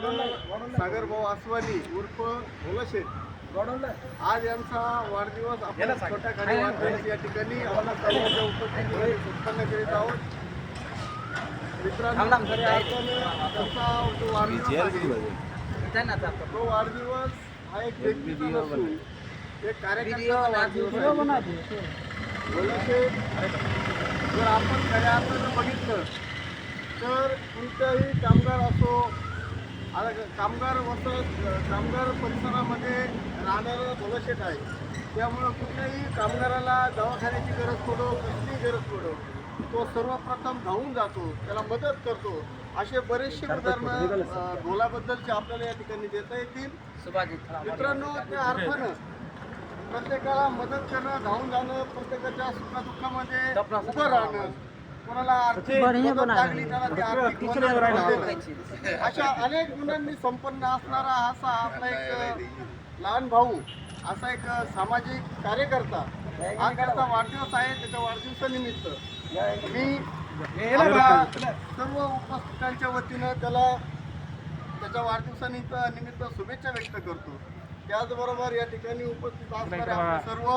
सागर भाऊ आसवानी उर्फ भोलाशेठ. आज यांचा वाढदिवस आपण छोट्या खाली वाढदिवस या ठिकाणी उपस्थितीमध्ये उत्पन्न करीत आहोत. मित्रांनो खऱ्या अर्थानं त्यांचा जो वाढदिवस आहे तो वाढदिवस हा एक व्यक्तीचा नसून एक कार्यकर्त्याचा वाढदिवस आहे. भोलाशेठ जर आपण खऱ्या अर्थानं बघितलं तर कोणत्याही कामगार असो आता कामगार वसत कामगार परिसरामध्ये राहणारं भोलाशेठ आहे. त्यामुळं कुठल्याही कामगाराला दवाखान्याची गरज पडो कसलीही गरज पडो तो सर्वप्रथम धावून जातो त्याला मदत करतो. असे बरेचसे उदाहरणं अं, भोलाबद्दलचे आपल्याला या ठिकाणी देता येतील. मित्रांनो त्या अर्थानं प्रत्येकाला मदत करणं धावून जाणं प्रत्येकाच्या सुखादुःखामध्ये उभं राहणं कोणाला आर्थिक मदत लागली त्याला ते आर्थिक मदत देणं. अशा अनेक गुणांनी संपन्न असणारा असा आपला एक लहान भाऊ असा एक सामाजिक कार्यकर्ता आज त्याचा वाढदिवस आहे त्याच्या वाढदिवसानिमित्त. मी आपल्या सर्व उपस्थितांच्या वतीनं त्याला त्याच्या वाढदिवसानिमित्त निमित्त शुभेच्छा व्यक्त करतो. त्याचबरोबर या ठिकाणी उपस्थित असणाऱ्या आपल्या सर्व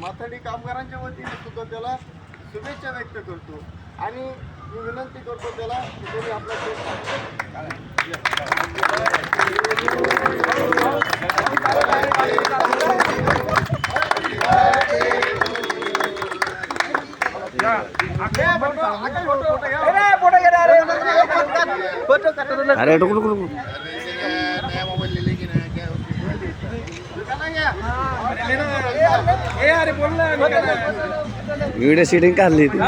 माथाडी कामगारांच्या वतीने सुद्धा त्याला शुभेच्छा व्यक्त करतो. आणि मी विनंती करतो त्याला की त्यांनी आपला अरे व्हिडिओ शूटिंग काढली ती.